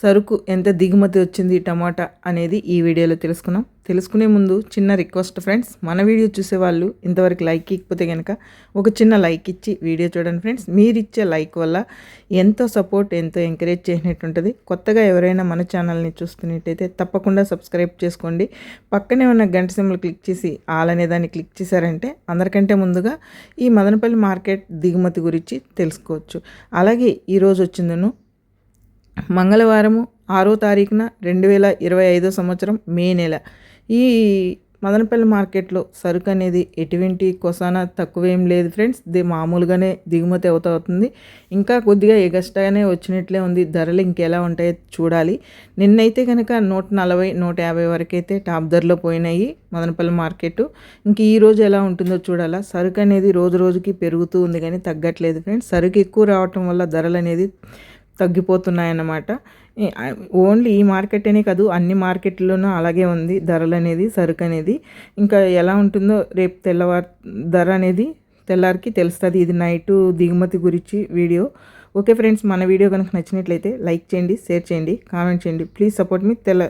సరుకు ఎంత దిగుమతి వచ్చింది టమాటా అనేది ఈ వీడియోలో తెలుసుకున్నాం. తెలుసుకునే ముందు చిన్న రిక్వెస్ట్ ఫ్రెండ్స్ మన వీడియో చూసేవాళ్ళు ఇంతవరకు లైక్ ఇకపోతే కనుక ఒక చిన్న లైక్ ఇచ్చి వీడియో చూడండి ఫ్రెండ్స్. మీరు ఇచ్చే లైక్ వల్ల ఎంతో సపోర్ట్ ఎంతో ఎంకరేజ్ చేసినట్టు ఉంటుంది. కొత్తగా ఎవరైనా మన ఛానల్ని చూస్తున్నట్టయితే తప్పకుండా సబ్స్క్రైబ్ చేసుకోండి. పక్కనే ఉన్న గంట సింబల్ క్లిక్ చేసి ఆల్ అనే దాన్ని క్లిక్ చేశారంటే అందరికంటే ముందుగా ఈ మదనపల్లి మార్కెట్ దిగుమతి గురించి తెలుసుకోవచ్చు. అలాగే ఈరోజు వచ్చిందను మంగళవారము ఆరో తారీఖున రెండు వేల ఇరవై ఐదో సంవత్సరం మే నెల. ఈ మదనపల్లి మార్కెట్లో సరుకు అనేది ఎటువంటి కొసానా తక్కువేం లేదు ఫ్రెండ్స్. ఇది మామూలుగానే దిగుమతి అవుతా అవుతుంది ఇంకా కొద్దిగా ఎగస్టాగానే వచ్చినట్లే ఉంది. ధరలు ఇంకెలా ఉంటాయో చూడాలి. నిన్నైతే కనుక నూట నలభై నూట యాభై వరకు అయితే టాప్ ధరలో పోయినాయి మదనపల్లి మార్కెట్ ఇంక ఈ రోజు ఎలా ఉంటుందో చూడాలా. సరుకు అనేది రోజు రోజుకి పెరుగుతూ ఉంది కానీ తగ్గట్లేదు ఫ్రెండ్స్. సరుకు ఎక్కువ రావటం వల్ల ధరలు అనేది తగ్గిపోతున్నాయన్నమాట. ఓన్లీ ఈ మార్కెట్ అనే కాదు అన్ని మార్కెట్లోనూ అలాగే ఉంది ధరలు అనేది సరుకు అనేది ఇంకా ఎలా ఉంటుందో రేపు తెల్లవారు ధర అనేది తెల్లారికి తెలుస్తుంది. ఇది నైటు దిగుమతి గురించి వీడియో. ఓకే ఫ్రెండ్స్ మన వీడియో కనుక నచ్చినట్లయితే లైక్ చేయండి షేర్ చేయండి కామెంట్ చేయండి. ప్లీజ్ సపోర్ట్ మీ తెల్ల